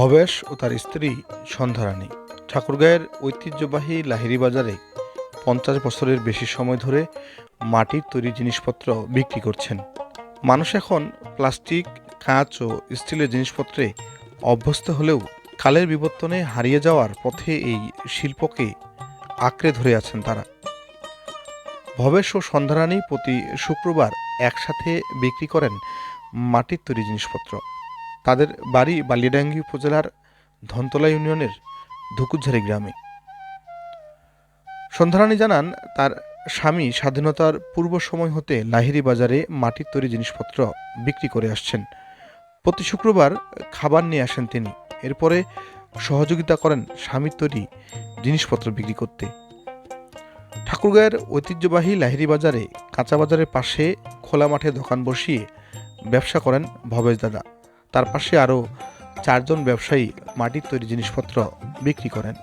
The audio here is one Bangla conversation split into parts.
ভবেশ ও তার স্ত্রী সন্ধ্যারানী। ঠাকুরগাঁয়ের ঐতিহ্যবাহী লাহিড়ী বাজারে পঞ্চাশ বছরের বেশি সময় ধরে মাটির তৈরি জিনিসপত্র বিক্রি করছেন। মানুষ এখন প্লাস্টিক, কাঁচ ও স্টিলের জিনিসপত্রে অভ্যস্ত হলেও কালের বিবর্তনে হারিয়ে যাওয়ার পথে এই শিল্পকে আঁকড়ে ধরে আছেন তারা। ভবেশ ও সন্ধ্যারানী প্রতি শুক্রবার একসাথে বিক্রি করেন মাটির তৈরি জিনিসপত্র। তাদের বাড়ি বালিয়াডাঙ্গি উপজেলার ধনতলা ইউনিয়নের ধুকুঝারি গ্রামে। সন্ধ্যারানী জানান, তার স্বামী স্বাধীনতার পূর্ব সময় হতে লাহিরি বাজারে মাটির তৈরি জিনিসপত্র বিক্রি করে আসছেন। প্রতি শুক্রবার খাবার নিয়ে আসেন তিনি। এরপরে সহযোগিতা করেন স্বামীর তৈরি জিনিসপত্র বিক্রি করতে। ঠাকুরগাঁয়ের ঐতিহ্যবাহী লাহিরি বাজারে কাঁচা বাজারের পাশে খোলা মাঠে দোকান বসিয়ে ব্যবসা করেন ভবেশ দাদা। তার পাশে আরও চারজন ব্যবসায়ী মাটির তৈরি জিনিসপত্র বিক্রি করেন?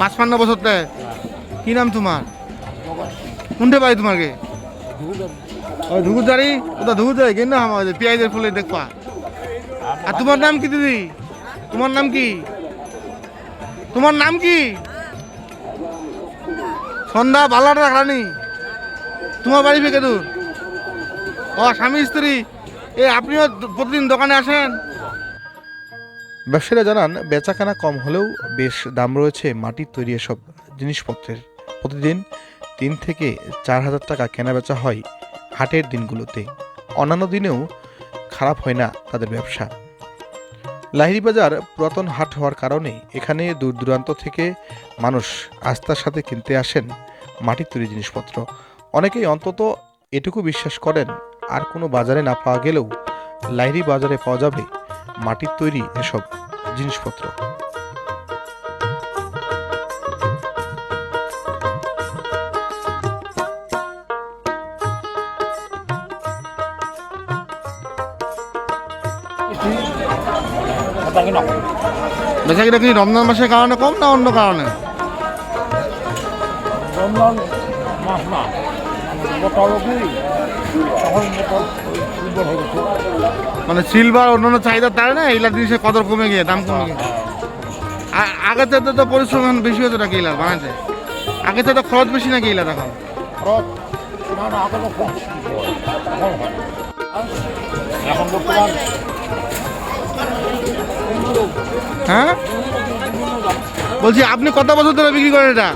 পাঁচপান্ন বছর থেকে কি নাম তোমার? কোনটা বাড়ি তোমাকে? ওই ধুকুদারি ওটা ধুকুদারি কেন আমাদের পেঁয়াজের ফুলে দেখবা। আর তোমার নাম কি দিদি? তোমার নাম কি? তোমার নাম কি? সন্ধ্যা বালার রানী তোমার বাড়ি থেকে দূর। ও, স্বামী স্ত্রী। এ, আপনিও প্রতিদিন দোকানে আসেন? ব্যবসায়ীরা জানান, বেচাকেনা কম হলেও বেশ দাম রয়েছে মাটির তৈরি এসব জিনিসপত্রের। প্রতিদিন তিন থেকে চার হাজার টাকা কেনা বেচা হয় হাটের দিনগুলোতে। অন্যান্য দিনেও খারাপ হয় না তাদের ব্যবসা। লাহিড়ী বাজার পুরাতন হাট হওয়ার কারণে এখানে দূর দূরান্ত থেকে মানুষ আস্থার সাথে কিনতে আসেন মাটির তৈরি জিনিসপত্র। অনেকেই অন্তত এটুকু বিশ্বাস করেন আর কোনো বাজারে না পাওয়া গেলেও লাইরি বাজারে পাওয়া যাবে মাটির তৈরি এসব জিনিসপত্র। বেচা কিনা কি রমজান মাসের কারণে কম না অন্য কারণে? রমজান মাস না। মানে সিলভার অন্যান্য চাহিদার তাই না? এইলা জিনিসের কদর কমে গিয়ে, দাম কমে গিয়ে। আ- আগের চাইতে তো পরিশ্রম বেশি হতো নাকি ইলার বানাইতে আগে চাইতে খরচ বেশি নাকি ইলার এখন? আগে হ্যাঁ? বলছি, আপনি কত বছর ধরে বিক্রি করেন এটা?